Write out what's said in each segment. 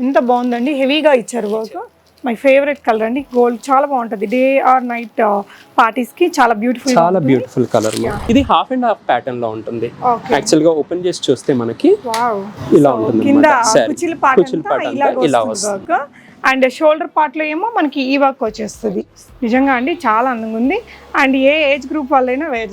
ఎంత బాగుందండి హెవీగా ఇచ్చారు వర్క్. మై ఫేవరెట్ కలర్ అండి గోల్డ్ చాలా బాగుంటుంది. డే ఆర్ నైట్ పార్టీస్కి చాలా బ్యూటిఫుల్ చాలా బ్యూటిఫుల్ కలర్ ఇది హాఫ్ అండ్ హాఫ్ ప్యాటర్న్లో ఉంటుంది. యాక్చువల్గా ఓపెన్ చేసి చూస్తే మనకి ఇలా ఉంటుంది కింద. కుచిల్ part ఇలా వస్తుంది అండ్ షోల్డర్ పార్ట్లో ఏమో మనకి ఈ వర్క్ వచ్చేస్తుంది. నిజంగా అండి చాలా అందంగా ఉంది. అండ్ ఏ ఏజ్ గ్రూప్ వాళ్ళైనా వేర్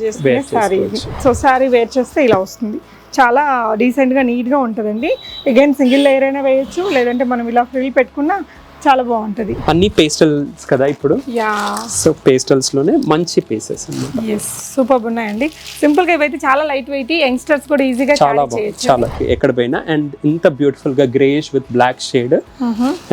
శారీ ఇది. సో శారీ వేర్ చేస్తే ఇలా వస్తుంది. చాలా డీసెంట్గా నీట్గా ఉంటుందండి. అగైన్ సింగిల్ లేయర్ అయినా వేయొచ్చు లేదంటే మనం ఇలా ఫ్రిల్ పెట్టుకున్నా చాలా బాగుంటుంది. అన్ని పేస్టల్స్ కదా ఇప్పుడు? యా సో పేస్టల్స్లోనే మంచి పీసెస్ ఎస్ సూపర్ ఉన్నాయండి. సింపుల్గా ఇవైతే చాలా లైట్ వెయిట్ యంగ్స్టర్స్ కూడా ఈజీగా చాలా చాలా. ఎక్కడ పోయినా అండ్ ఇంత బ్యూటిఫుల్గా grace with black shade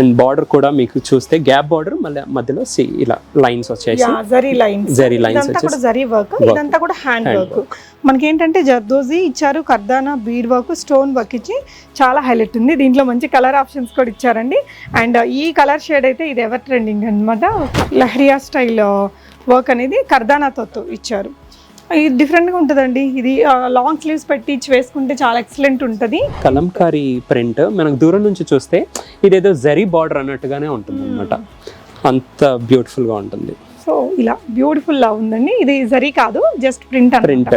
and border కూడా మీకు చూస్తే గ్యాప్ బార్డర్ మళ్ళీ మధ్యలో see ఇలా లైన్స్ వచ్చేసి. జరీ లైన్స్ జరీ కూడా వచ్చేసి జరీ వర్క్ ఇదంతా కూడా హ్యాండ్ వర్క్ మనకి ఏంటంటే జర్దోజీ ఇచ్చారు కర్దానా బీడ్ వర్క్ స్టోన్ వర్క్ ఇచ్చి చాలా హైలైట్ ఉంది. దీంట్లో మంచి కలర్ ఆప్షన్స్ కూడా ఇచ్చారండి. అండ్ ఈ కలర్ షేడ్ అయితే ఇది ఎవర్ ట్రెండింగ్ అనమాట లహరియా స్టైల్ వర్క్ అనేది కర్దానాతో ఇచ్చారు. ఇది డిఫరెంట్గా ఉంటుందండి. ఇది లాంగ్ స్లీవ్స్ పెట్టి ఇచ్చి వేసుకుంటే చాలా ఎక్సలెంట్ ఉంటుంది. కలంకారీ ప్రింట్ మనకు దూరం నుంచి చూస్తే ఇదేదో జరీ బార్డర్ అన్నట్టుగానే ఉంటుంది అనమాట అంత బ్యూటిఫుల్గా ఉంటుంది. సో ఇలా బ్యూటిఫుల్ లా ఉందండి. ఇది జరీ కాదు just print print.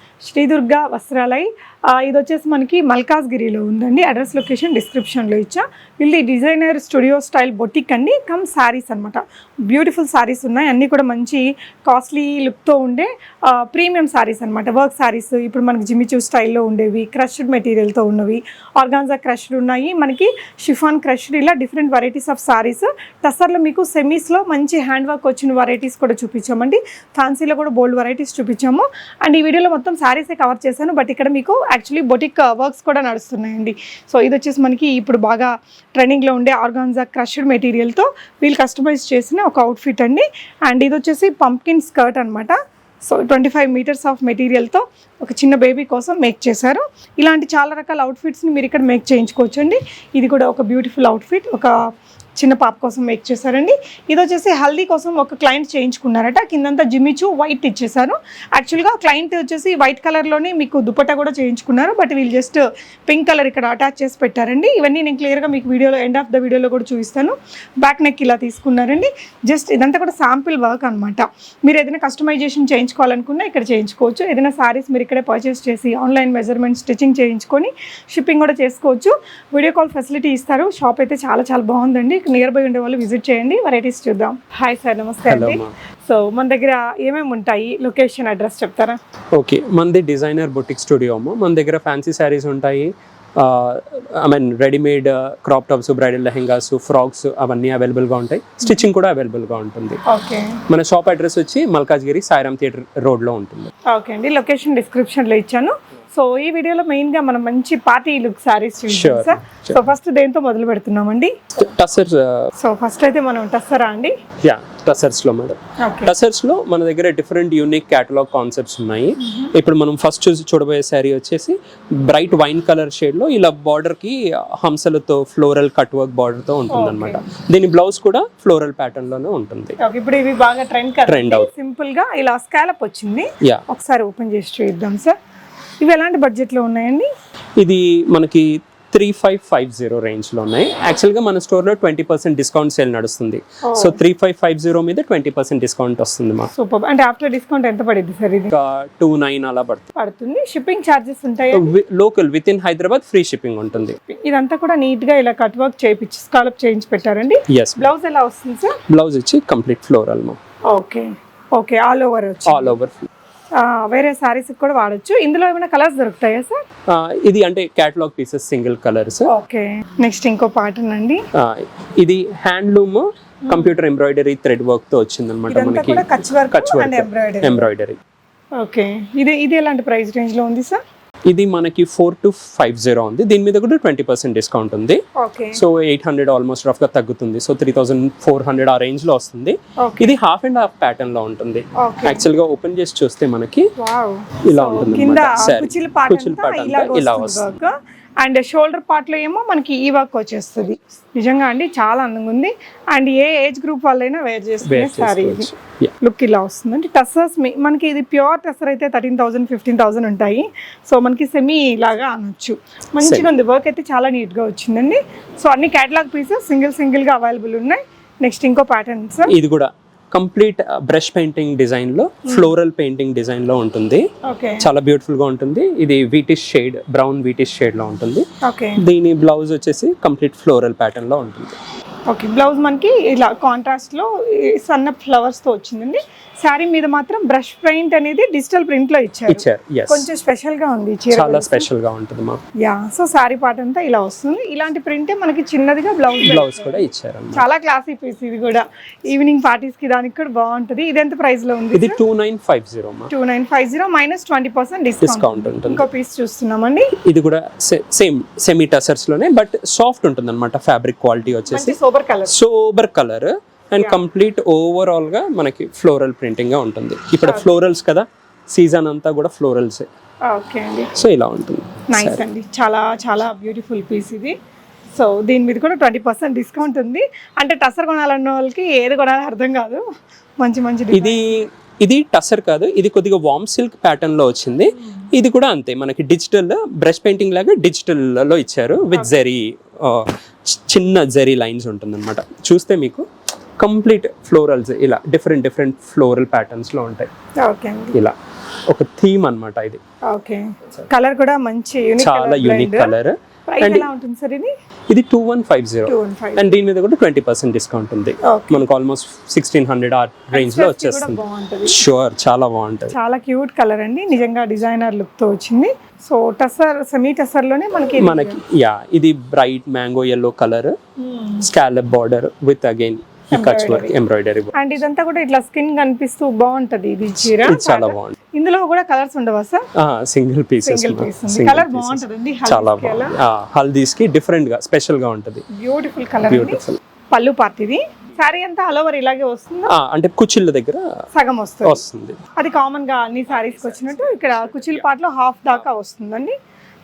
Shri Durga వస్త్రాలయ్ ఇది వచ్చేసి మనకి మల్కాజ్గిరిలో ఉందండి. అడ్రస్ లొకేషన్ డిస్క్రిప్షన్లో ఇచ్చా. వీళ్ళది డిజైనర్ స్టూడియో స్టైల్ బొటిక్ అండి. కమ్ శారీస్ అనమాట బ్యూటిఫుల్ శారీస్ ఉన్నాయి. అన్నీ కూడా మంచి కాస్ట్లీ లుక్తో ఉండే ప్రీమియం శారీస్ అనమాట వర్క్ శారీస్ ఇప్పుడు మనకి జిమిచూ స్టైల్లో ఉండేవి క్రష్డ్ మెటీరియల్తో ఉన్నవి. ఆర్గాన్జా క్రష్డ్ ఉన్నాయి. మనకి షిఫాన్ క్రష్డ్ ఇలా డిఫరెంట్ వెరైటీస్ ఆఫ్ శారీస్ టసర్లో మీకు సెమీస్లో మంచి హ్యాండ్ వర్క్ వచ్చిన వెరైటీస్ కూడా చూపించామండి. ఫ్యాన్సీలో కూడా బోల్డ్ వెరైటీస్ చూపించాము. అండ్ ఈ వీడియోలో మొత్తం శారీసే కవర్ చేశాను బట్ ఇక్కడ మీకు యాక్చువల్లీ బొటిక్ uh, వర్క్స్ కూడా నడుస్తున్నాయండి. సో ఇది వచ్చేసి మనకి ఇప్పుడు బాగా ట్రెండింగ్లో ఉండే ఆర్గాన్జా క్రష్డ్ మెటీరియల్తో వీళ్ళు కస్టమైజ్ చేసిన ఒక అవుట్ఫిట్ అండి. అండ్ ఇది వచ్చేసి పంప్కిన్ స్కర్ట్ అనమాట so twenty five metres of మెటీరియల్తో ఒక చిన్న బేబీ కోసం మేక్ చేశారు. ఇలాంటి చాలా రకాల అవుట్ఫిట్స్ని మీరు ఇక్కడ మేక్ చేయించుకోవచ్చు అండి ఇది కూడా ఒక బ్యూటిఫుల్ అవుట్ఫిట్ ఒక చిన్న పాప కోసం మేక్ చేశారండి. ఇది వచ్చేసి హల్దీ కోసం ఒక క్లయింట్ చేయించుకున్నారట. కిందంతా జిమ్మిచు వైట్ ఇచ్చేసారు యాక్చువల్గా క్లయింట్ వచ్చేసి వైట్ కలర్లోనే మీకు దుపట్టా కూడా చేయించుకున్నారు. బట్ వీళ్ళు జస్ట్ పింక్ కలర్ ఇక్కడ అటాచ్ చేసి పెట్టారండి. ఇవన్నీ నేను క్లియర్గా మీకు వీడియోలో ఎండ్ ఆఫ్ ద వీడియోలో కూడా చూపిస్తాను. బ్యాక్ నెక్ ఇలా తీసుకున్నారండి. జస్ట్ ఇదంతా కూడా శాంపిల్ వర్క్ అనమాట మీరు ఏదైనా కస్టమైజేషన్ చేయించుకోవాలనుకున్నా ఇక్కడ చేయించుకోవచ్చు. ఏదైనా సారీస్ మీరు ఇక్కడే పర్చేస్ చేసి ఆన్లైన్ మెజర్మెంట్ స్టిచ్చింగ్ చేయించుకొని షిప్పింగ్ కూడా చేసుకోవచ్చు. వీడియో కాల్ ఫెసిలిటీ ఇస్తారు. షాప్ అయితే చాలా చాలా బాగుందండి. నియర్ బై ఉండే వాళ్ళు విజిట్ చేయండి వెరైటీస్ చూద్దాం. హాయ్ సార్ నమస్తే అండి. సో మన దగ్గర ఏమేమి ఉంటాయి? లొకేషన్ అడ్రస్ చెప్తారా? ఓకే మనది డిజైనర్ బొటిక్ స్టూడియో అమ్మ. మన దగ్గర ఫ్యాన్సీ శారీస్ ఉంటాయి. I mean readymade crop tops bridal lehengas frocks అవన్నీ అవైలబుల్గా ఉంటాయి. స్టిచ్చింగ్ కూడా అవైలబుల్గా ఉంటుంది. ఓకే మన షాప్ అడ్రస్ వచ్చి మల్కాజ్గిరి సాయిరామ్ థియేటర్ రోడ్లో ఉంటుంది. ఓకే అండి. లొకేషన్ డిస్క్రిప్షన్లో ఇచ్చాను. సో ఈ వీడియోలో మెయిన్గా మనం మంచి పార్టీ లుక్ సారీస్ చూసాం సో ఫస్ట్ దేంతో మొదలు పెడుతున్నామండి? టసర్స్ సో ఫస్ట్ అయితే మనం టస్సరా అండి? యా టసర్స్లో మేడం. ఓకే టసర్స్లో మన దగ్గర డిఫరెంట్ యూనిక్ క్యాటలాగ్ కాన్సెప్ట్స్ ఉన్నాయి. ఇప్పుడు మనం ఫస్ట్ చూసి చూడబోయే శారీ వచ్చేసి బ్రైట్ వైన్ కలర్ షేడ్లో ఇలా బార్డర్కి హంసలతో ఫ్లోరల్ కట్ వర్క్ బార్డర్తో ఉంటుంది అనమాట దీని బ్లౌజ్ కూడా ఫ్లోరల్ ప్యాటర్న్లోనే ఉంటుంది. ఓకే ఇప్పుడు ఇవి బాగా ట్రెండ్ అవుతుంది. సింపుల్గా ఇలా స్కాలప్ వచ్చింది. యా ఒకసారి ఓపెన్ చేసి చూద్దాం సార్ ఇవి ఎలాంటి బడ్జెట్లో ఉన్నాయండి? ఇది మనకి త్రీ ఫైవ్ ఫైవ్ జీరో రేంజ్లో ఉన్నాయి. యాక్చువల్గా మన స్టోర్లో ట్వంటీ పర్సెంట్ డిస్కౌంట్ సేల్ నడుస్తుంది. So three five five zero మీద ట్వంటీ పర్సెంట్ డిస్కౌంట్ వస్తుంది మాకు. సూపర్ అంటే ఆఫ్టర్ డిస్కౌంట్ ఎంత పడింది సార్ ఇది? టూ నైన్ అలా పడుతుంది. పడుతుంది. షిప్పింగ్ ఛార్జెస్ ఉంటాయి? Local with in Hyderabad free shipping ఉంటుంది. ఇదంతా కూడా నీట్గా ఇలా కట్ వర్క్ చేయించి స్కాలప్ చేయించి పెట్టారండి? ఎస్ బ్లౌజ్ ఎలా వస్తుంది సార్ బ్లౌజ్ ఇచ్చి కంప్లీట్ ఫ్లోరల్ మా okay okay all over all over వేరే సారీస్ కూడా వాడొచ్చు. ఇందులో ఏమైనా కలర్స్ దొరుకుతాయా సార్ ఇది అంటే catalogue pieces single colours okay. Next ఇంకో పాటర్న్ అండి ఇది హ్యాండ్లూమ్ కంప్యూటర్ ఎంబ్రాయిడరీ థ్రెడ్ వర్క్తో వచ్చింది అనమాట మనకి. Kutch work embroidery okay. ఇది ఇది ఎలాంటి ప్రైస్ రేంజ్లో ఉంది సార్ ఇది మనకి ఫోర్ టు ఫైవ్ జీరో ఉంది. దీని మీద కూడా ట్వంటీ పర్సెంట్ డిస్కౌంట్ ఉంది. సో ఎయిట్ హండ్రెడ్ ఆల్మోస్ట్ రఫ్గా తగ్గుతుంది. So three thousand four hundred ఆ రేంజ్లో వస్తుంది ఇది హాఫ్ అండ్ హాఫ్ ప్యాటర్న్లో ఉంటుంది. యాక్చువల్గా ఓపెన్ చేసి చూస్తే మనకి ఇలా ఉంటుంది. కుచిల్ ఇలా వస్తుంది అండ్ షోల్డర్ పార్ట్లో ఏమో మనకి ఈ వర్క్ వచ్చేస్తుంది. నిజంగా అండి చాలా అందంగా ఉంది అండ్ ఏ ఏజ్ గ్రూప్ వాళ్ళైనా వేర్ చేసుకునే వేర్ సారీ ఇది. లుక్ ఇలా వస్తుంది అంటే టస్సర్స్ మనకి ఇది ప్యూర్ టస్సర్ అయితే థర్టీన్ థౌసండ్ ఫిఫ్టీన్ థౌసండ్ ఉంటాయి. సో మనకి సెమీ లాగా అనొచ్చు. మంచిగా ఉంది. వర్క్ అయితే చాలా నీట్గా వచ్చిందండి. సో అన్ని క్యాటలాగ్ పీసెస్ సింగిల్ సింగిల్గా అవైలబుల్ ఉన్నాయి. నెక్స్ట్ ఇంకో ప్యాటర్న్స్ ఇది కూడా కంప్లీట్ బ్రష్ పెయింటింగ్ డిజైన్లో ఫ్లోరల్ పెయింటింగ్ డిజైన్లో ఉంటుంది చాలా బ్యూటిఫుల్గా ఉంటుంది. ఇది వీటిష్ షేడ్ బ్రౌన్ వీటిష్ షేడ్లో ఉంటుంది దీని బ్లౌజ్ వచ్చేసి కంప్లీట్ ఫ్లోరల్ ప్యాటర్న్లో ఉంటుంది. ఓకే బ్లౌజ్ మనకి ఇలా కాంట్రాస్ట్లో ఈ సన్న ఫ్లవర్స్తో వచ్చిందండి. శారీ మీద మాత్రం బ్రష్ పెయింట్ అనేది డిజిటల్ ప్రింట్లో ఇచ్చారు. ఇచ్చారు కొంచెం స్పెషల్గా ఉంది చాలా స్పెషల్గా ఉంటుంది మాకు. యా సో శారీ పార్ట్ అంతా ఇలా వస్తుంది. ఇలాంటి ప్రింటే మనకి చిన్నదిగా బ్లౌజ్ బ్లౌజ్ కూడా ఇచ్చారు. చాలా క్లాసీ పీస్ ఇది కూడా. ఈవినింగ్ పార్టీస్కి దానికి కూడా బాగుంటుంది. ఇది ఎంత ప్రైస్లో ఉంది ఇది టూ నైన్ ఫైవ్ జీరో మా. Two nine five zero minus twenty percent discount ఉంటుంది. ఇంకో పీస్ చూస్తున్నామండి. ఇది కూడా సేమ్ సెమీ టసర్స్లోనే బట్ సాఫ్ట్ ఉంటుంది అనమాట ఫ్యాబ్రిక్ క్వాలిటీ వచ్చేసి super colour sober colour and complete ఓవరాల్గా మనకి ఫ్లోరల్ ప్రింటింగ్గా ఉంటుంది ఇక్కడ ఫ్లోరల్స్ కదా సీజన్ అంతా కూడా ఫ్లోరల్స్ ఓకే అండి. సో ఇలా ఉంటుంది. నైస్ అండి. చాలా చాలా బ్యూటిఫుల్ పీస్ ఇది. సో దీని మీద కూడా ట్వంటీ పర్సెంట్ డిస్కౌంట్ ఉంది. అంటే టసర్ కొనాలన్న వాళ్ళకి ఏది కొనాలో అర్థం కాదు. మంచి మంచి. ఇది ఇది టసర్ కాదు ఇది కొద్దిగా వామ్ సిల్క్ ప్యాటర్న్లో వచ్చింది. ఇది కూడా అంతే మనకి డిజిటల్ బ్రష్ పెయింటింగ్ లాగా డిజిటల్లో ఇచ్చారు విత్ జరీ చిన్న జరీ లైన్స్ ఉంటుంది అనమాట చూస్తే మీకు కంప్లీట్ ఫ్లోరల్స్ ఇలా డిఫరెంట్ డిఫరెంట్ ఫ్లోరల్ ప్యాటర్న్స్లో ఉంటాయి. ఇలా ఒక థీమ్ అన్నమాట ఇది. ఓకే కలర్ కూడా మంచి చాలా యూనిక్ కలర్ ప్రైస్ ఎలా ఉంటుంది సార్ ఇది? ఇది two one five zero and దీని మీద కూడా ట్వంటీ పర్సెంట్ డిస్కౌంట్ ఉంది. మనకు ఆల్మోస్ట్ సిక్స్టీన్ హండ్రెడ్ ఆ రేంజ్లో వచ్చేస్తుంది. బాగుంటుంది. షూర్ చాలా బాగుంటుంది. చాలా క్యూట్ కలర్ అండి. నిజంగా డిజైనర్ లుక్తో వచ్చింది. సో టసర్ సెమీ టసర్లోనే మనకి మనకి యా ఇది bright mango yellow colour scallop border with again Kutch work embroidery and ఇదంతా కూడా ఇట్లా స్కిన్ కనిపిస్తూ బాగుంటది ఇది చీర. చాలా బాగుంది. ఇందులో కూడా కలర్స్ ఉండవా sir? Single pieces single piece ఉంది. కలర్ బాగుంటదండి చాలా హల్దీస్కి డిఫరెంట్గా స్పెషల్గా ఉంటది. బ్యూటిఫుల్ కలర్ బ్యూటిఫుల్ పళ్ళు పార్ట్ ఇది శారీ అంతా ఆల్ ఓవర్ ఇలాగే వస్తుందా? అంటే కుచ్చిళ్ళ దగ్గర సగం వస్తుంది. వస్తుంది. అది కామన్గా అన్ని సారీస్ వచ్చినట్టు ఇక్కడ కుచిల్ పార్ట్లో హాఫ్ దాకా వస్తుందండి.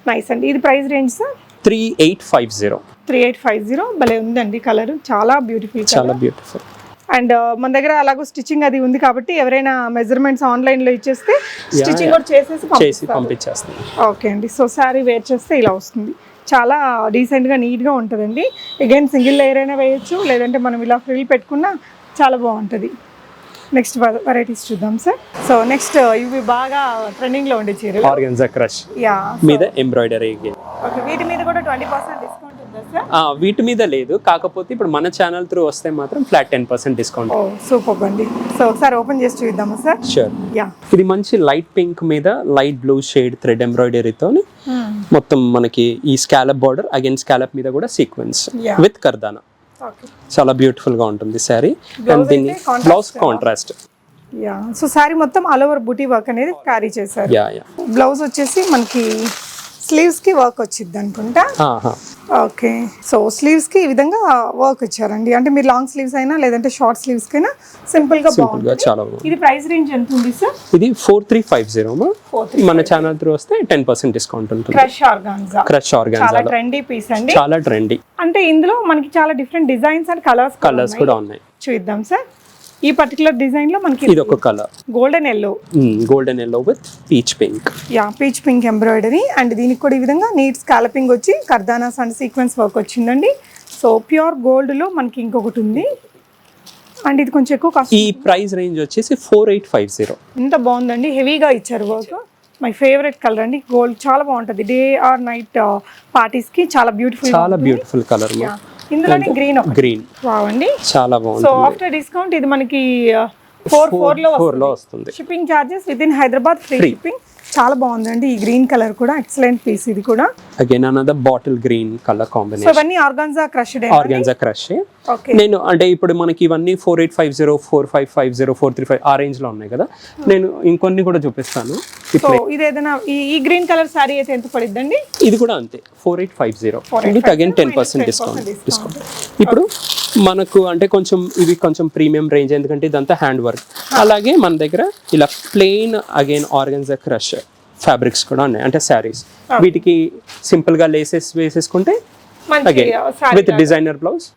నైస్ అండి. ఇది price range sir three eight five zero three eight five zero భలే ఉందండి కలర్ చాలా బ్యూటిఫుల్ చాలా బ్యూటిఫుల్ అండ్ మన దగ్గర అలాగో స్టిచ్చింగ్ అది ఉంది కాబట్టి ఎవరైనా మెజర్మెంట్స్ ఆన్లైన్లో ఇచ్చేస్తే స్టిచ్చింగ్ కూడా చేసేసి చేసి పంపించేస్తుంది. ఓకే అండి. సో శారీ వేర్ చేస్తే ఇలా వస్తుంది. చాలా డీసెంట్గా నీట్గా ఉంటుందండి. అగైన్ సింగిల్ లేయర్ అయినా వేయొచ్చు లేదంటే మనం ఇలా ఫ్రిల్ పెట్టుకున్నా చాలా బాగుంటుంది. నెక్స్ట్ వెరైటీస్ చూద్దాం సార్ సో నెక్స్ట్ ఇవి బాగా ట్రెండింగ్లో ఉండే చీరలు. Organza crush. యా మీద ఎంబ్రాయిడరీ ఓకే వీటి మీద కూడా ట్వంటీ పర్సెంట్ డిస్కౌంట్ వీటి మీద లేదు. కాకపోతే ఇప్పుడు మన ఛానల్ త్రూ వస్తే మాత్రం flat ten percent discount super అండి. సో ఒకసారి ఓపెన్ చేసి చూద్దామా సార్? షూర్ ఇది మంచి లైట్ పింక్ మీద లైట్ బ్లూ షేడ్ థ్రెడ్ ఎంబ్రాయిడరీతో మొత్తం మనకి ఈ స్కాలప్ బార్డర్ అగైన్ స్కాలప్ మీద కూడా సీక్వెన్స్. విత్ కర్దానా చాలా బ్యూటిఫుల్గా ఉంటుంది శారీ అండ్ దీన్ని blouse contrast yeah so sari మొత్తం ఆల్ ఓవర్ బూటీ వర్క్ అనేది క్యారీ చేశారు. యా యా బ్లౌజ్ వచ్చేసి మనకి స్లీవ్స్కి వర్క్ వచ్చింది అనుకుంటా? ఓకే సో స్లీవ్స్కి ఈ విధంగా వర్క్ ఇచ్చారండి అంటే మీరు లాంగ్ స్లీవ్స్ అయినా లేదంటే షార్ట్ స్లీవ్స్ కైనా సింపుల్గా సింపుల్గా బాగుంటుంది. చాలా బాగుంది ఇది ప్రైస్ రేంజ్ ఎంత ఉంది సార్ ఇది ఫోర్ త్రీ ఫైవ్ జీరో మన ఛానల్ త్రూ వస్తే టెన్ పర్సెంట్ డిస్కౌంట్ ఉంటుంది. క్రష్ ఆర్గాన్జా క్రష్ చాలా ఆర్గాన్జాలో ట్రెండీ పీస్ అండి. చాలా ట్రెండీ అంటే ఇందులో మనకి చాలా different designs and colours colours కూడా ఉన్నాయి. చూద్దాం సార్ ఈ పర్టికులర్ డిజైన్లో మనకి ఇది ఒక colour golden yellow golden yellow with peach pink yeah peach pink embroidery and దీనికి కూడా ఈ విధంగా నీట్ స్కాలపింగ్ వచ్చి కర్దానాస్ అండ్ సీక్వెన్స్ వర్క్ వచ్చిందండి. సో ప్యూర్ గోల్డ్లో మనకి ఇంకొకటి ఉంది. అండ్ ఇది కొంచెం ఎక్కువ కాస్ట్ ఈ ప్రైస్ రేంజ్ వచ్చేసి ఫోర్ ఎయిట్ ఫైవ్ జీరో ఎంత బాగుందండి. హెవీగా ఇచ్చారు వర్క్ మై ఫేవరెట్ కలర్ అండి. గోల్డ్ చాలా బాగుంటుంది. డే ఆర్ నైట్ పార్టీస్కి చాలా బ్యూటిఫుల్ చాలా బ్యూటిఫుల్ కలర్ ఇందులోనే గ్రీన్ గ్రీన్ బాగుంది చాలా సో బాగుంది ఆఫ్టర్ డిస్కౌంట్ ఇది మనకి ఫోర్ ఫోర్లో ఫోర్లో వస్తుంది. Shipping charges with in Hyderabad free shipping చాలా బాగుందండి. ఈ గ్రీన్ కలర్ కూడా ఎక్సలెంట్ పీస్ ఇది కూడా. Again another bottle green colour so combination ఇవన్నీ organza crushed organza crush. Okay నేను అంటే ఇప్పుడు మనకి ఇవన్నీ four eight five zero four five five zero four three five ఆ రేంజ్లో ఉన్నాయి కదా. నేను ఇంకొన్ని కూడా చూపిస్తాను. సో ఇది ఏదైనా ఈ గ్రీన్ కలర్ సారీ అయితే ఎంత పడిద్దండి? ఇది కూడా అంతే. Four eight five zero 4850 with again ten percent 10% discount. Discount ఇప్పుడు మనకు అంటే కొంచెం ఇవి కొంచెం ప్రీమియం రేంజ్ ఎందుకంటే ఇదంతా హ్యాండ్ వర్క్ అలాగే మన దగ్గర ఇలా plain again organza crush. Fabrics కూడా ఉన్నాయి. అంటే శారీస్. వీటికి సింపుల్గా లేసెస్ వేసేసుకుంటే విత్ డిజైనర్ బ్లౌజ్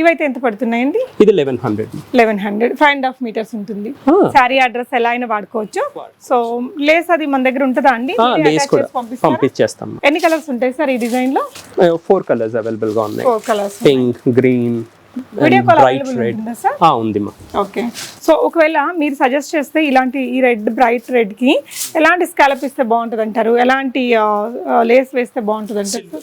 ఇవైతే ఎంత పడుతున్నాయండి? ఇది eleven hundred eleven hundred five and half metres ఉంటుంది. శారీ అడ్రస్ ఎలా అయినా వాడుకోవచ్చు. సో లేస్ అది మన దగ్గర ఉంటుందా అండి? లేస్ కూడా? పంపించేస్తాం. ఎన్ని కలర్స్ ఉంటాయి సార్ ఈ డిజైన్లో? ఫోర్ కలర్స్ అవైలబుల్గా ఉన్నాయి. Four colours pink green video call bright red ఉంది మా. ఓకే సో ఒకవేళ మీరు సజెస్ట్ చేస్తే ఇలాంటి ఈ రెడ్ బ్రైట్ రెడ్కి ఎలాంటి స్కాలప్ ఇస్తే బాగుంటుంది అంటారు ఎలాంటి లేస్ వేస్తే బాగుంటుంది అంటారు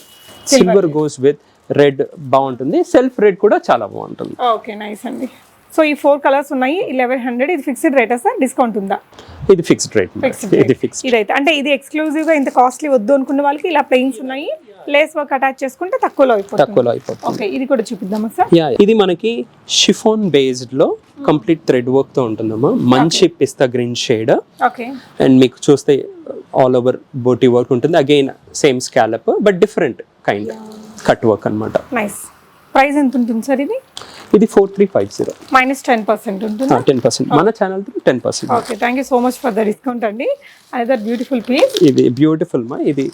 సిల్వర్ గోస్ విత్ రెడ్ బాగుంటుంది. సెల్ఫ్ రెడ్ కూడా చాలా బాగుంటుంది. ఓకే నైస్ అండి. సో ఈ ఫోర్ కలర్స్ ఉన్నాయి లెవెన్ హండ్రెడ్ ఇది ఫిక్స్డ్ రేటా సార్? డిస్కౌంట్ ఉందా? ఇది ఫిక్స్డ్ రేట్ ఇది ఫిక్స్డ్ ఇదైతే. అంటే ఇది ఎక్స్క్లూజివ్గా ఇంత కాస్ట్లీ వద్దు అనుకున్న వాళ్ళకి ఇలా ప్లెయిన్స్ ఉన్నాయి. లేస్ వర్క్ అటాచ్ చేసుకుంటే తక్కువలో అయిపోతుంది. తక్కువలో అయిపోతుంది. ఓకే ఇది కూడా చూపిద్దామా సార్? యా ఇది మనకి షిఫోన్ బేస్డ్లో కంప్లీట్ థ్రెడ్ వర్క్తో ఉంటుందమ్మా. మంచి pista green shade okay and మీకు చూస్తే ఆల్ ఓవర్ బోటీ వర్క్ ఉంటుంది. Again same scallop but different kind cut work అన్నమాట. నైస్ ప్రైస్ ఎంత ఉంటుంది సార్ ఇది? ఇది four three five zero minus ten percent ఉంటుంది? టెన్ పర్సెంట్ మన channel ten percent okay thank you so much for the discount అండి. Other beautiful piece ఇది beautiful మా ఇది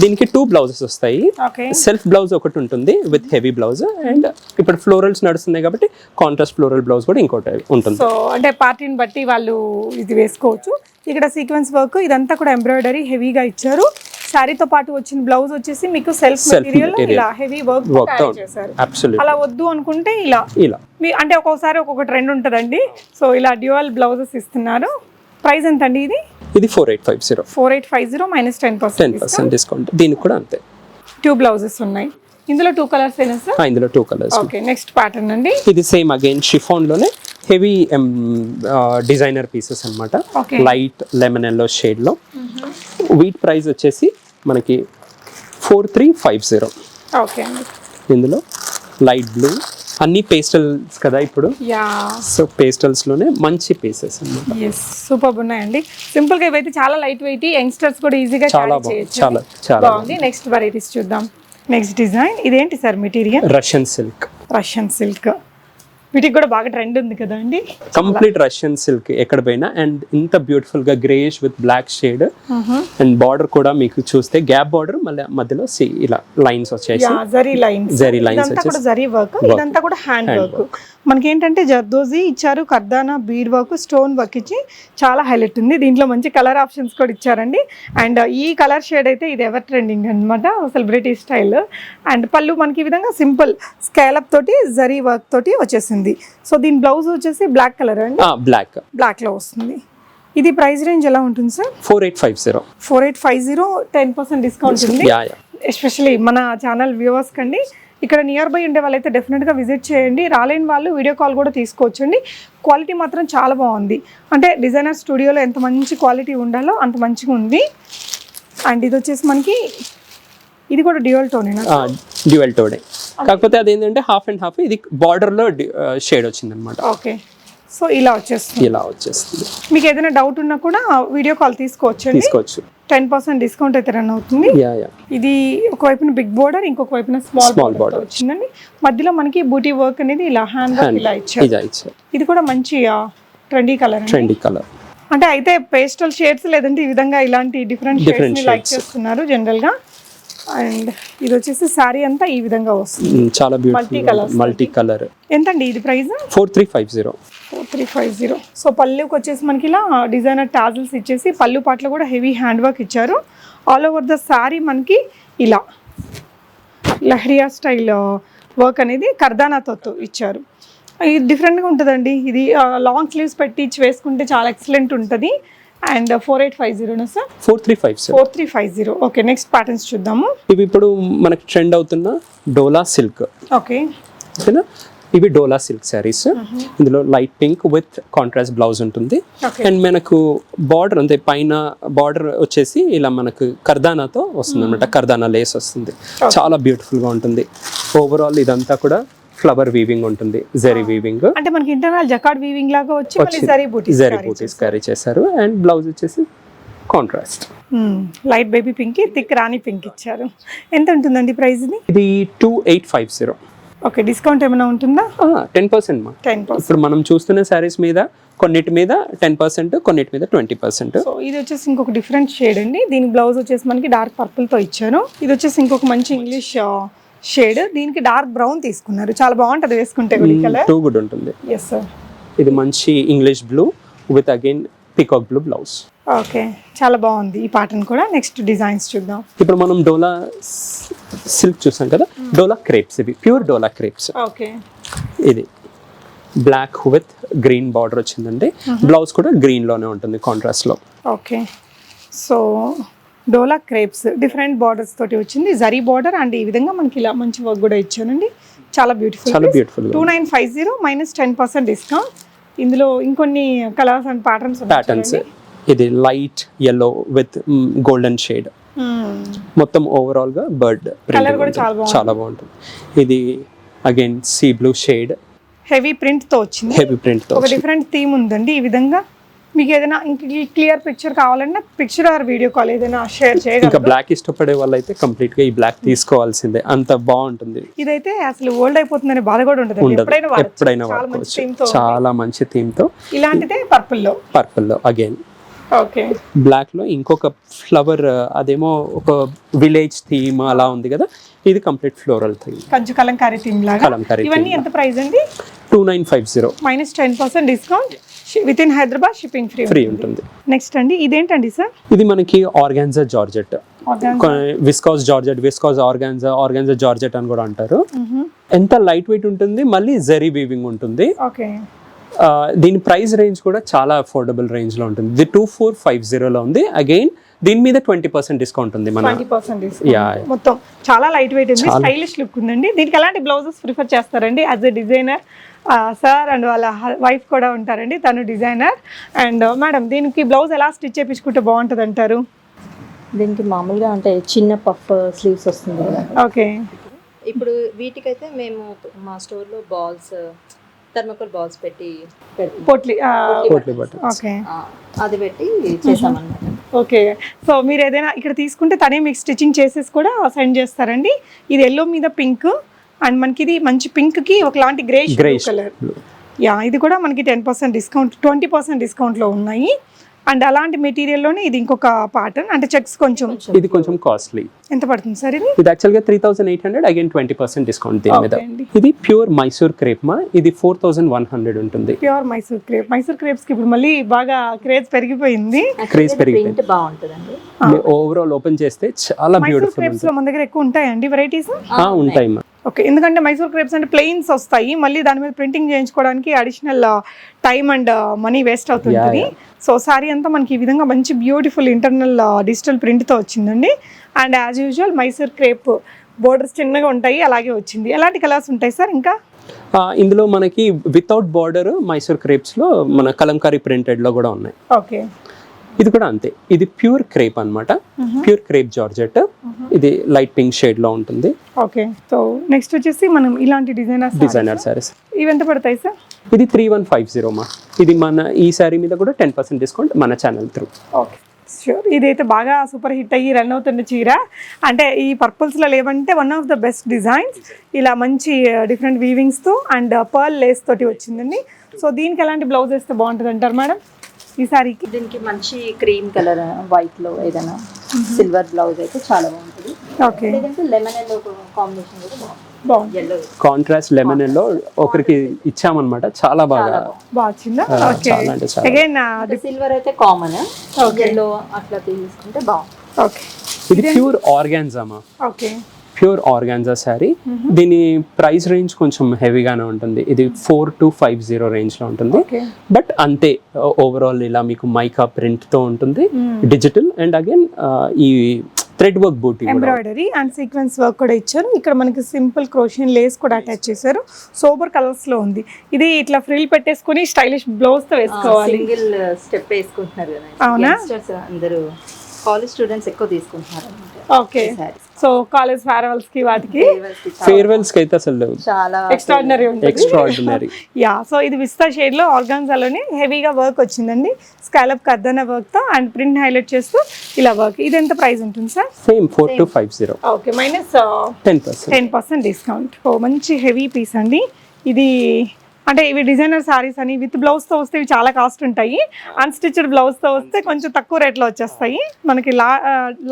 దీనికి టూ బ్లౌజెస్ వస్తాయి. ఓకే సెల్ఫ్ బ్లౌజ్ ఒకటి ఉంటుంది విత్ హెవీ బ్లౌజ్ అండ్ ఇప్పుడు ఫ్లోరల్స్ నడుస్తున్నాయి కాబట్టి కాంట్రాస్ట్ ఫ్లోరల్ బ్లౌజ్ కూడా ఇంకోటి ఉంటుంది. సో అంటే పార్టీని బట్టి వాళ్ళు ఇది వేసుకోవచ్చు. ఇక్కడ సీక్వెన్స్ వర్క్ ఇదంతా కూడా ఎంబ్రాయిడరీ హెవీగా ఇచ్చారు. శారీతో పాటు వచ్చిన బ్లౌజ్ వచ్చేసి మీకు సెల్ఫ్ మెటీరియల్. ఇలా హెవీ వర్క్ చేశారు. అలా వద్దు అనుకుంటే ఇలా. ఇలా. అంటే ఒక్కొక్కసారి ఒక్కొక్క ట్రెండ్ ఉంటుందండి. సో ఇలా డ్యూయల్ బ్లౌజెస్ ఇస్తున్నారు. ప్రైస్ ఎంత అండి ఇది ఇది four eight five zero four eight five zero minus ten ten percent percent discount దీనికి కూడా అంతే. టూ బ్లౌజెస్ ఉన్నాయి. ఇందులో టూ కలర్స్ అయినా సార్ ఇందులో two colours okay next pattern అండి. ఇది సేమ్ అగైన్ షిఫాన్లోనే. హెవీ డిజైనర్ పీసెస్ అన్నమాట. Okay. లైట్ లెమన్ ఎల్లో షేడ్లో. వీట్ ప్రైస్ వచ్చేసి మనకి ఫోర్ త్రీ ఫైవ్ జీరో. ఇందులో లైట్ బ్లూ అన్ని పేస్టల్స్ కదా ఇప్పుడు? యా. సో పేస్టల్స్లోనే మంచి పీసెస్ సూపర్ ఉన్నాయండి. సింపుల్గా ఇవైతే చాలా లైట్ వెయిట్ యంగ్స్టర్స్ కూడా ఈజీగా చాలా చాలా చాలా బాగుంది. నెక్స్ట్ వెరైటీస్ చూద్దాం. నెక్స్ట్ డిజైన్ ఇదేంటి sir material? Russian silk. Russian silk. వీటికి కూడా బాగా ట్రెండ్ ఉంది కదా అండి? కంప్లీట్ రష్యన్ సిల్క్ ఎక్కడ పోయినా అండ్ ఇంత బ్యూటిఫుల్గా greyish with black shade and border కూడా మీకు చూస్తే గ్యాప్ బార్డర్ మళ్ళీ మధ్యలో see ఇలా లైన్స్ వచ్చేసి. జరీ లైన్స్ జరీ కూడా జరీ వర్క్ ఇదంతా కూడా హ్యాండ్ వర్క్ మనకి ఏంటంటే జర్దోజీ ఇచ్చారు కర్దానా బీడ్ వర్క్ స్టోన్ వర్క్ ఇచ్చి చాలా హైలైట్ ఉంది. దీంట్లో మంచి కలర్ ఆప్షన్స్ కూడా ఇచ్చారండి. అండ్ ఈ కలర్ షేడ్ అయితే ఇది ఎవర్ ట్రెండింగ్ అనమాట సెలబ్రిటీ స్టైల్. అండ్ పళ్ళు మనకి ఈ విధంగా సింపుల్ స్కేలప్ తోటి జరీ వర్క్ తోటి వచ్చేసింది. సో దీని బ్లౌజ్ వచ్చేసి బ్లాక్ కలర్ అండి? Black black. లో వస్తుంది. ఇది ప్రైస్ రేంజ్ ఎలా ఉంటుంది sir? Four eight five zero. Four eight five zero ten percent discount ఉంది. ఎస్పెషలీ మన ఛానల్ వ్యూవర్స్ కండి ఇక్కడ నియర్ బై ఉండే వాళ్ళైతే డెఫినెట్గా విజిట్ చేయండి. రాలేని వాళ్ళు వీడియో కాల్ కూడా తీసుకోవచ్చండి. క్వాలిటీ మాత్రం చాలా బాగుంది. అంటే డిజైనర్ స్టూడియోలో ఎంత మంచి క్వాలిటీ ఉండాలో అంత మంచిగా ఉంది. అండ్ ఇది వచ్చేసి మనకి ఇది కూడా డ్యూయల్ టోనేనా డ్యూయల్ టోడే కాకపోతే అదేంటంటే హాఫ్ అండ్ హాఫ్ ఇది బార్డర్లో షేడ్ వచ్చింది అనమాట ఓకే సో ఇలా వచ్చేస్తుంది. ఇలా వచ్చేస్తుంది. మీకు ఏదైనా డౌట్ ఉన్నా కూడా వీడియో కాల్ తీసుకోవచ్చండి. తీసుకోవచ్చు. టెన్ పర్సెంట్ డిస్కౌంట్ అయితే రన్ అవుతుంది. యా యా ఇది ఒక వైపున బిగ్ బోర్డర్ ఇంకొక వైపున స్మాల్ Small బోర్డర్ వచ్చిందండి. మధ్యలో మనకి బూటీ వర్క్ అనేది ఇలా హ్యాండ్ వర్క్ ఇలా ఇచ్చారు. ఇది కూడా మంచి ట్రెండీ కలర్ ట్రెండీ కలర్ అంటే అయితే పేస్టల్ షేడ్స్ లేదంటే ఈ విధంగా ఇలాంటి డిఫరెంట్ షేడ్స్ లైక్. చేస్తున్నారు జనరల్గా. అండ్ ఇది వచ్చేసి శారీ అంతా ఈ విధంగా వస్తుంది. చాలా బ్యూటిఫుల్. మల్టీ కలర్ ఎంతండి ఇది price? Four three five zero four three five zero so పళ్ళుకి వచ్చేసి మనకి ఇలా డిజైనర్ టాజిల్స్ ఇచ్చేసి పళ్ళు పాటలు కూడా హెవీ హ్యాండ్ వర్క్ ఇచ్చారు. ఆల్ ఓవర్ ద శారీ మనకి ఇలా లహరియా స్టైల్ వర్క్ అనేది కర్దానాతో ఇచ్చారు. ఇది డిఫరెంట్గా ఉంటుందండి. ఇది లాంగ్ స్లీవ్స్ పెట్టి ఇచ్చి వేసుకుంటే చాలా ఎక్సలెంట్ ఉంటుంది. And four eight five జీరోనా sir? Four three five four three five zero. Okay next patterns చూద్దాము. ఇవి ఇప్పుడు మనకి ట్రెండ్ అవుతున్న డోలా సిల్క్. ఓకే. ఓకేనా? ఇవి డోలా సిల్క్ శారీస్. ఇందులో light pink with contrast blouse ఉంటుంది. అండ్ మనకు బార్డర్ అంటే పైన బార్డర్ వచ్చేసి ఇలా మనకు కర్దానాతో వస్తుంది అనమాట కర్దానా లేస్ వస్తుంది. చాలా బ్యూటిఫుల్గా ఉంటుంది. ఓవరాల్ ఇదంతా కూడా ఫ్లవర్ వీవింగ్ ఉంటుంది జరీ వీవింగ్ అంటే మనకి ఇంటర్నల్ జకాడ్ వీవింగ్ లాగా వచ్చి జరీ బూటీ జరీ బూటీస్ క్యారీ చేశారు అండ్ బ్లౌజ్ వచ్చేసి contrast light baby pink thick rani pink ఇచ్చారు. ఎంత ఉంటుందండి ప్రైస్ ఇది two eight five zero okay discount ఏమైనా ఉంటుందా? టెన్ పర్సెంట్ మా. టెన్ పర్సెంట్ ఇప్పుడు మనం చూస్తున్న శారీస్ మీద కొన్నిటి మీద టెన్ పర్సెంట్ కొన్నిటి మీద ట్వంటీ పర్సెంట్ ఇది వచ్చేసి ఇంకొక డిఫరెంట్ షేడ్ అండి. దీని బ్లౌజ్ వచ్చేసి మనకి డార్క్ పర్పుల్తో ఇచ్చాను ఇది వచ్చేసి ఇంకొక మంచి ఇంగ్లీష్ షేడ్ దీనికి డార్క్ బ్రౌన్ తీసుకున్నారు. చాలా బాగుంటది వేసుకుంటే టూ గుడ్ ఉంటుంది. ఎస్ సార్ ఇది మంచి English blue with again peacock blue blouse okay చాలా బాగుంది ఈ పాటను కూడా. నెక్స్ట్ డిజైన్స్ చూద్దాం. ఇప్పుడు మనం డోలా సిల్క్ చూసాం కదా? డోలా క్రేప్స్ ఇవి. ప్యూర్ డోలా క్రేప్స్ ఓకే ఇది బ్లాక్ విత్ గ్రీన్ బార్డర్ వచ్చిందండి. బ్లౌజ్ కూడా గ్రీన్లోనే ఉంటుంది కాంట్రాస్ట్లో. Okay so Dola crepes different borders తోటి వచ్చింది. జరీ బార్డర్ అండ్ ఈ విధంగా మనకి ఇలా మంచి వర్క్ కూడా ఇచ్చానండి. చాలా బ్యూటిఫుల్ చాలా beautiful two nine five zero minus ten percent discount ఇందులో ఇంకొన్ని కలర్స్ అండ్ ప్యాటర్న్స్ ప్యాటర్న్స్ ఇది light yellow with golden shade మొత్తం ఓవరాల్గా బర్డ్ Colour కూడా చాలా బాగుంది. చాలా బాగుంటుంది. ఇది again sea blue shade heavy ప్రింట్తో వచ్చింది. హెవీ ప్రింట్తో ఒక డిఫరెంట్ థీమ్ ఉందండి. ఈ విధంగా మీకు ఏదైనా ఇంక క్లియర్ పిక్చర్ కావాలన్నా పిక్చర్ ఆర్ వీడియో కాల్ ఏదైనా షేర్ ఇంకా చేయగలరు? బ్లాక్ ఇష్టపడే వాళ్ళైతే కంప్లీట్గా ఈ బ్లాక్ తీసుకోవాల్సిందే. అంత బాగుంటుంది. ఇదైతే అసలు ఓల్డ్ అయిపోతుందనే బాధ కూడా ఉండదు. ఎప్పుడైనా. ఎప్పుడైనా చాలా మంచి థీమ్తో. ఇలాంటిదే పర్పుల్లో. పర్పుల్లో అగైన్ బ్లాక్లో ఇంకొక ఫ్లవర్ అదేమో ఒక విలేజ్ థీమ్ అలా ఉంది కదా ఇది కంప్లీట్ ఫ్లోరల్ థీమ్ కంచు కలంకారీ థీమ్ లాగా. ఇవన్నీ ఎంత ప్రైస్ అండి? Two nine five zero minus ten percent discount with in Hyderabad shipping free free ఉంటుంది. నెక్స్ట్ అండి ఇదేంటండి సార్? ఇది మనకి organza georgette. Viscose georgette viscose organza organza georgette అని కూడా అంటారు. ఎంత లైట్ వెయిట్ ఉంటుంది మళ్ళీ జెరీ వీవింగ్ ఉంటుంది. ఓకే. దీని ప్రైస్ రేంజ్ కూడా చాలా అఫోర్డబుల్ రేంజ్లో ఉంటుంది. ఇది టూ ఫోర్ ఫైవ్ జీరోలో ఉంది. అగైన్ దీని మీద ట్వంటీ పర్సెంట్ డిస్కౌంట్ ఉంది మన. మొత్తం చాలా లైట్ వెయిట్ ఉంది స్టైలిష్ లుక్ ఉందండి. దీనికి ఎలాంటి బ్లౌజెస్ ప్రిఫర్ చేస్తారండి? As a designer sir and వాళ్ళ వైఫ్ కూడా ఉంటారండి తను డిజైనర్ అండ్ మేడం దీనికి బ్లౌజ్ ఎలా స్టిచ్ చేయించుకుంటే బాగుంటుంది అంటారు? దీనికి మామూలుగా అంటే చిన్న పఫ్ స్లీవ్స్ వస్తుంది ఓకే ఇప్పుడు వీటికైతే మేము మా స్టోర్లో బాల్స్ థర్మకోల్ బాల్స్ పెట్టి. పోట్లీ ఓకే అది పెట్టి చేసామన్నమాట ఓకే. సో మీరు ఏదైనా ఇక్కడ తీసుకుంటే తనే మీకు స్టిచ్చింగ్ చేసేసి కూడా సెండ్ చేస్తారండి. ఇది ఎల్లో మీద పింక్ అండ్ మనకి ఇది మంచి పింక్కి ఒకలాంటి గ్రేష్ Greyish కలర్. యా ఇది కూడా మనకి ten percent discount twenty percent డిస్కౌంట్లో ఉన్నాయి. అండ్ అలాంటి మెటీరియల్లోనే ఇది ఇంకొక పాటర్న్ అంటే చెక్స్ కొంచెం ఇది కొంచెం కాస్ట్లీ ఎంత పడుతుంది సార్ ఇది? ఇది యాక్చువల్గా three thousand eight hundred again twenty percent discount దీని మీద. ఇది ప్యూర్ మైసూర్ క్రేప్ మా. ఇది ఫోర్ థౌసండ్ వన్ హండ్రెడ్ ఉంటుంది. ప్యూర్ మైసూర్ క్రేప్ మైసూర్ క్రేప్స్కి ఇప్పుడు మళ్ళీ బాగా క్రేజ్ పెరిగిపోయింది. Craze పెరిగిపోయింది. బాగుంటుందండి. ఓవరాల్ ఓపెన్ చేస్తే చాలా మైసూర్ బ్యూటిఫుల్ క్రేప్స్లో మన దగ్గర ఎక్కువ ఉంటాయండి వెరైటీస్ ఉంటాయి మా. ఓకే ఎందుకంటే మైసూర్ క్రేప్స్ అంటే ప్లెయిన్స్ వస్తాయి. మళ్ళీ దాని మీద ప్రింటింగ్ చేయించుకోవడానికి additional time and money waste అవుతుంది. సో సారీ అంతా మనకి ఈ విధంగా మంచి బ్యూటిఫుల్ ఇంటర్నల్ డిజిటల్ ప్రింట్తో వచ్చిందండి. And as usual Mysore crepe borders చిన్నగా ఉంటాయి అలాగే వచ్చింది. ఎలాంటి కలర్స్ ఉంటాయి సార్ ఇంకా? ఇందులో మనకి వితౌట్ బార్డర్ మైసూర్ క్రేప్స్లో మన కలంకారీ ప్రింటెడ్లో కూడా ఉన్నాయి. ఓకే ఇది కూడా అంతే. ఇది ప్యూర్ క్రేప్ అన్నమాట. Pure crepe georgette. ఇది లైట్ పింక్ షేడ్లో ఉంటుంది. ఓకే. సో నెక్స్ట్ వచ్చేసి మనం ఇలాంటి డిజైనర్స్ డిజైనర్ సారీస్. ఇవి ఎంత పడతాయి సార్? ఇది త్రీ వన్ ఫైవ్ జీరో మా. ఇది మన ఈ శారీ మీద కూడా టెన్ పర్సెంట్ డిస్కౌంట్ మన ఛానల్ త్రూ ఓకే. ష్యూర్ ఇదైతే బాగా సూపర్ హిట్ అయ్యి రన్ అవుతున్న చీర. అంటే ఈ పర్పుల్స్లో లేవంటే one of the best designs ఇలా మంచి డిఫరెంట్ వీవింగ్స్తో అండ్ పర్ల్ లేస్ తోటి వచ్చిందండి. సో దీనికి ఎలాంటి బ్లౌజ్ వేస్తే బాగుంటుంది అంటారు మేడం? ఈ సారీకి? దీనికి మంచి క్రీమ్ కలర్ వైట్లో ఏదైనా సిల్వర్ బ్లౌజ్ అయితే చాలా బాగుంటుంది. ఓకే. లేదంటే లెమన్ ఎల్లో కాంబినేషన్ కూడా బాగుంది. బాగుంది ఎల్లో కాంట్రాస్ట్ లెమన్లో ఒకరికి ఇచ్చామన్నమాట. చాలా బాగా సిల్వర్ అయితే కామన్ ఎల్లో అట్లా తీసుకుంటే బాగుంది ఓకే. ఇది ప్యూర్ ఆర్గాన్జామా ఓకే. Pure organza sari. దీని ప్రైస్ రేంజ్ కొంచెం హెవీగానే ఉంటుంది. ఇది ఫోర్ టు ఫైవ్ జీరో రేంజ్లో ఉంటుంది బట్ అంతే ఓవరాల్ ఇలా మీకు మైకా ప్రింట్తో ఉంటుంది డిజిటల్ అండ్ అగైన్ ఈ thread work buti embroidery and sequence work కూడా ఇచ్చారు. ఇక్కడ మనకి సింపుల్ క్రోషియన్ లేస్ కూడా అటాచ్ చేశారు. సోబర్ కలర్స్లో ఉంది. ఇది ఇట్లా ఫ్రిల్ పెట్టేసుకుని స్టైలిష్ బ్లౌజ్తో వేసుకోవాలి. సింగిల్ స్టెప్ వేసుకుంటున్నారు కదా. అవునా? అందరూ కాలేజ్ స్టూడెంట్స్ ఎక్కువ తీసుకుంటున్నారు. అన్నమాట ఓకే. సో కాలేజ్ ఫేర్వెల్స్కి వాటికి ఫేర్వెల్స్కి అయితే అసలు చాలా ఎక్స్ట్రాడినరీ ఉంటుంది. ఎక్స్ట్రాడినరీ యా సో ఇది విస్తా షేడ్లో ఆర్గాన్జాలోనే హెవీగా వర్క్ వచ్చిందండి. స్కాలప్ కద్దన వర్క్తో అండ్ ప్రింట్ హైలైట్ చేస్తూ ఇలా వర్క్ ఇది ఎంత ప్రైస్ ఉంటుంది sir same four two five zero okay minus ten percent ten percent discount ఓ మంచి హెవీ పీస్ అండి. ఇది అంటే ఇవి డిజైనర్ సారీస్ అని విత్ బ్లౌజ్తో వస్తే ఇవి చాలా కాస్ట్ ఉంటాయి. అన్స్టిచ్డ్ బ్లౌజ్తో వస్తే కొంచెం తక్కువ రేట్లో వచ్చేస్తాయి. మనకి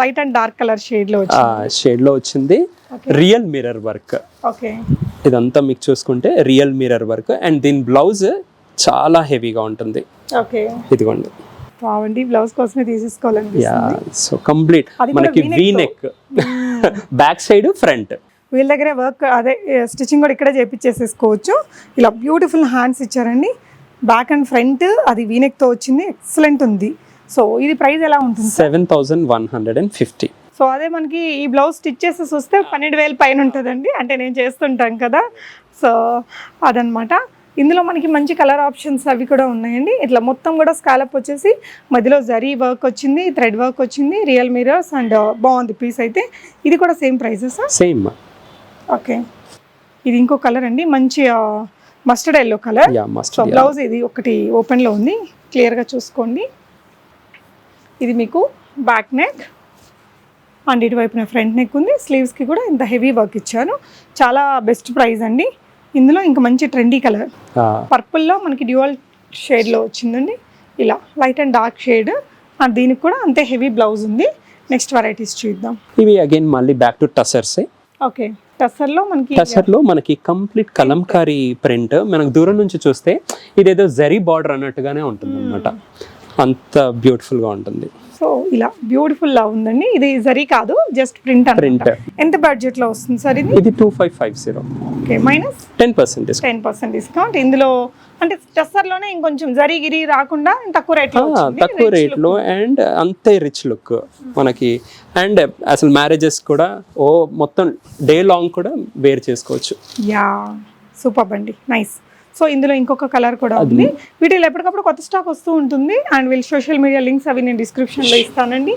లైట్ అండ్ డార్క్ కలర్ షేడ్లో వచ్చి షేడ్లో వచ్చింది. రియల్ మిర్రర్ వర్క్ ఓకే ఇదంతా మీకు చూసుకుంటే రియల్ మిర్రర్ వర్క్ అండ్ దీని బ్లౌజ్ చాలా హెవీగా ఉంటుంది. ఓకే ఇదిగోండి. బాగుండి బ్లౌజ్ కోసమే తీసేసుకోవాలండి యా సో కంప్లీట్ మనకి V neck back side front వీళ్ళ దగ్గరే వర్క్ అదే స్టిచ్చింగ్ కూడా ఇక్కడే చేపించేసేసుకోవచ్చు ఇలా బ్యూటిఫుల్ హ్యాండ్స్ ఇచ్చారండి. బ్యాక్ అండ్ ఫ్రంట్ అది వీనెక్తో వచ్చింది. ఎక్సలెంట్ ఉంది. సో ఇది ప్రైస్ ఎలా ఉంటుంది seven thousand one hundred and fifty so అదే మనకి ఈ బ్లౌజ్ స్టిచ్ చేసేసి వస్తే పన్నెండు వేలు పైన ఉంటుందండి. అంటే నేను చేస్తుంటాం కదా. సో అదనమాట. ఇందులో మనకి మంచి కలర్ ఆప్షన్స్ అవి కూడా ఉన్నాయండి. ఇట్లా మొత్తం కూడా స్కాలప్ వచ్చేసి మధ్యలో జరీ వర్క్ వచ్చింది థ్రెడ్ వర్క్ వచ్చింది రియల్ మిరర్స్ అండ్ బాగుంది పీస్ అయితే. ఇది కూడా సేమ్ ప్రైజెస్ సేమ్ ఓకే. ఇది ఇంకో కలర్ అండి. మంచి mustard yellow colour. So blouse ఇది ఒకటి ఓపెన్లో ఉంది. క్లియర్గా చూసుకోండి. ఇది మీకు బ్యాక్ నెక్ అండ్ ఇటువైపున ఫ్రంట్ నెక్ ఉంది. స్లీవ్స్కి కూడా ఇంత హెవీ వర్క్ ఇచ్చారు చాలా బెస్ట్ ప్రైస్ అండి. ఇందులో ఇంకా మంచి ట్రెండీ కలర్. పర్పుల్లో మనకి డ్యూయల్ షేడ్లో వచ్చిందండి. ఇలా light and dark shade and దీనికి కూడా అంతే హెవీ బ్లౌజ్ ఉంది. నెక్స్ట్ వెరైటీస్ చూద్దాం. ఇవి అగైన్ మళ్ళీ బ్యాక్ టు టసర్స్ ఓకే. టస్సర్లో మనకి టసర్లో మనకి కంప్లీట్ కలంకారీ ప్రింట్. మనకు దూరం నుంచి చూస్తే ఇదేదో జరీ బార్డర్ అన్నట్టుగానే ఉంటుంది అనమాట అంత బ్యూటిఫుల్గా ఉంటుంది. సో ఇలా బ్యూటిఫుల్ లా ఉందండి. ఇది జరీ కాదు జస్ట్ ప్రింట్. అనమాట ఎంత బడ్జెట్లో వస్తుంది సార్ ఇది? ఇది two five five zero. Okay minus? Ten percent ten percent discount. ఇందులో అంటే టస్సర్లోనే ఇంకొంచెం జరీ గిరి రాకుండా తక్కువ రేట్. తక్కువ రేట్. లో అండ్ అంతే రిచ్ లుక్ మనకి. అండ్ అసలు మ్యారేజెస్ కూడా ఓ మొత్తం డే లాంగ్ కూడా వేర్ చేసుకోవచ్చు. యా సూపర్ అండి. నైస్. సో ఇందులో ఇంకొక కలర్ కూడా ఉంది. వీటిలో ఎప్పటికప్పుడు కొత్త స్టాక్ వస్తూ ఉంటుంది. అండ్ వీళ్ళ సోషల్ మీడియా లింక్స్ అవి నేను డిస్క్రిప్షన్లో ఇస్తానండి.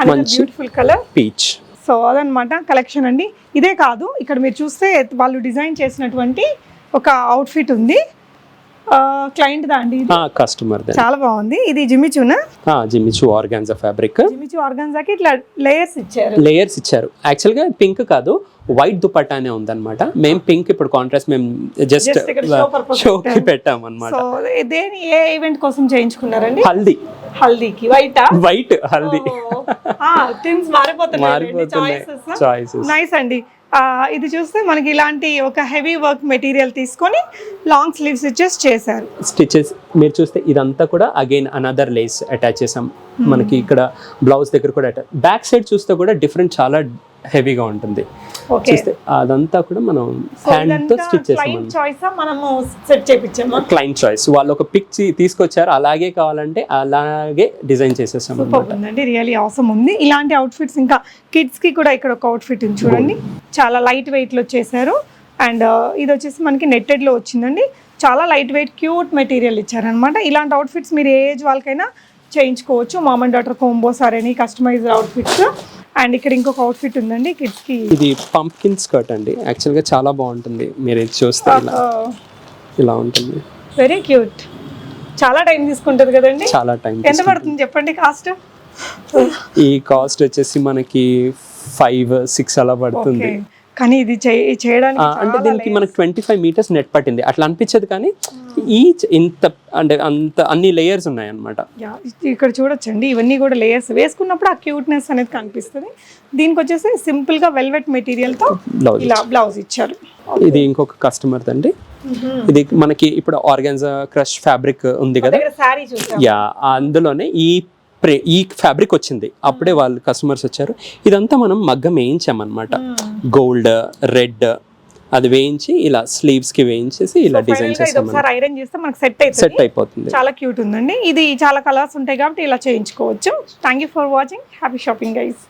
And beautiful colour peach so అదనమాట కలెక్షన్ అండి. ఇదే కాదు ఇక్కడ మీరు చూస్తే వాళ్ళు డిజైన్ చేసినటువంటి ఒక అవుట్ఫిట్ ఉంది. క్లయింట్ దా అండి ఇది? కస్టమర్ చాలా బాగుంది. ఇది జిమిచూనా Jimmy Choo organza fabric Jimmy Choo ఆర్గాన్జాకి ఇట్లా లేయర్స్ ఇచ్చారు. లేయర్స్ ఇచ్చారు. యాక్చువల్గా పింక్ కాదు. వైట్ దుపట్టానే ఉందన్నమాట. మేము పింక్ ఇప్పుడు కాంట్రాస్ట్ మేము జస్ట్ షోకి పెట్టాం అనమాట దేని ఏ ఈవెంట్ కోసం చేయించుకున్నారండి? హల్దీ. హల్దీకి. వైటా వైట్ హల్దీ. థింగ్స్ మారిపోతున్నాయి. చాయిసెస్ నైస్ అండి. ఇది చూస్తే మనకి ఇలాంటి ఒక హెవీ వర్క్ మెటీరియల్ తీసుకొని లాంగ్ స్లీవ్స్ ఇచ్చేసి చేశారు. స్టిచెస్ మీరు చూస్తే ఇదంతా కూడా అగైన్ అనదర్ లేస్ అటాచ్ చేసాం మనకి ఇక్కడ బ్లౌజ్ దగ్గర కూడా అటాచ్ బ్యాక్ సైడ్ చూస్తే కూడా డిఫరెంట్ చాలా హెవీగా ఉంటుంది. ఓకే. చూస్తే అదంతా కూడా మనం హ్యాండ్తో స్టిచ్ చేసాం క్లయింట్ చాయిస్ మనము సెట్ చేపించామా? క్లయింట్ చాయిస్ వాళ్ళు ఒక పిక్ తీసుకొచ్చారు. అలాగే కావాలంటే అలాగే డిజైన్ చేసేసాం సూపర్ ఉందండి. రియలీ అవసరం ఉంది. ఇలాంటి అవుట్ఫిట్స్ ఇంకా కిడ్స్కి కూడా ఇక్కడ ఒక అవుట్ఫిట్ ఉంది చూడండి. చాలా లైట్ వెయిట్లో చేశారు. అండ్ ఇది వచ్చేసి మనకి నెట్టెడ్లో వచ్చిందండి. చాలా లైట్ వెయిట్ క్యూట్ మెటీరియల్ ఇచ్చారనమాట ఇలాంటి అవుట్ఫిట్స్ మీరు ఏ ఏజ్ వాళ్ళకైనా చేయించుకోవచ్చు. Mom and daughter combo sari customise outfits and ఇక్కడ ఇంకొక అవుట్ఫిట్ ఉందండి కిడ్స్కి ఇది పంప్కిన్ స్కర్ట్ అండి. యాక్చువల్గా చాలా బాగుంటుంది. మీరు ఇది చూస్తే ఇలా ఇలా ఉంటుంది. వెరీ క్యూట్ చాలా టైం తీసుకుంటుంది కదండి? చాలా టైం ఎంత పడుతుంది చెప్పండి కాస్ట్ ఈ కాస్ట్ వచ్చేసి మనకి ఫైవ్ సిక్స్ అలా పడుతుంది. కానీ ఇది చేయడానికి అంటే దీనికి మనకి ట్వంటీ ఫైవ్ మీటర్స్ నెట్ పట్టింది. అట్లా అనిపించదు కానీ ఈ ఇంత అంటే అంత అన్ని లేయర్స్ ఉన్నాయి అనమాట ఇక్కడ చూడొచ్చండి. ఇవన్నీ కూడా లేయర్స్ వేసుకున్నప్పుడు ఆ క్యూట్నెస్ అనేది కనిపిస్తుంది. దీనికి వచ్చేసి సింపుల్గా వెల్వెట్ మెటీరియల్తో బ్లౌజ్ ఇలా బ్లౌజ్ ఇచ్చారు. ఇది ఇంకొక కస్టమర్ అండి ఇది మనకి ఇప్పుడు ఆర్గాన్జా క్రష్ ఫ్యాబ్రిక్ ఉంది కదా? యా అందులోనే ఈ ప్రే ఈ ఫ్యాబ్రిక్ వచ్చింది. అప్పుడే వాళ్ళు కస్టమర్స్ వచ్చారు. ఇదంతా మనం మగ్గం వేయించామన్నమాట. గోల్డ్ రెడ్ అది వేయించి ఇలా స్లీవ్స్కి వేయించేసి ఇలా డిజైన్ Final గా ఇది చేసాం ఒకసారి ఐరన్ చేస్తే మనకు సెట్ సెట్ అవుతుంది అయిపోతుంది. చాలా క్యూట్ ఉందండి. ఇది చాలా కలర్స్ ఉంటాయి కాబట్టి ఇలా చేయించుకోవచ్చు. Thank you for watching happy shopping guys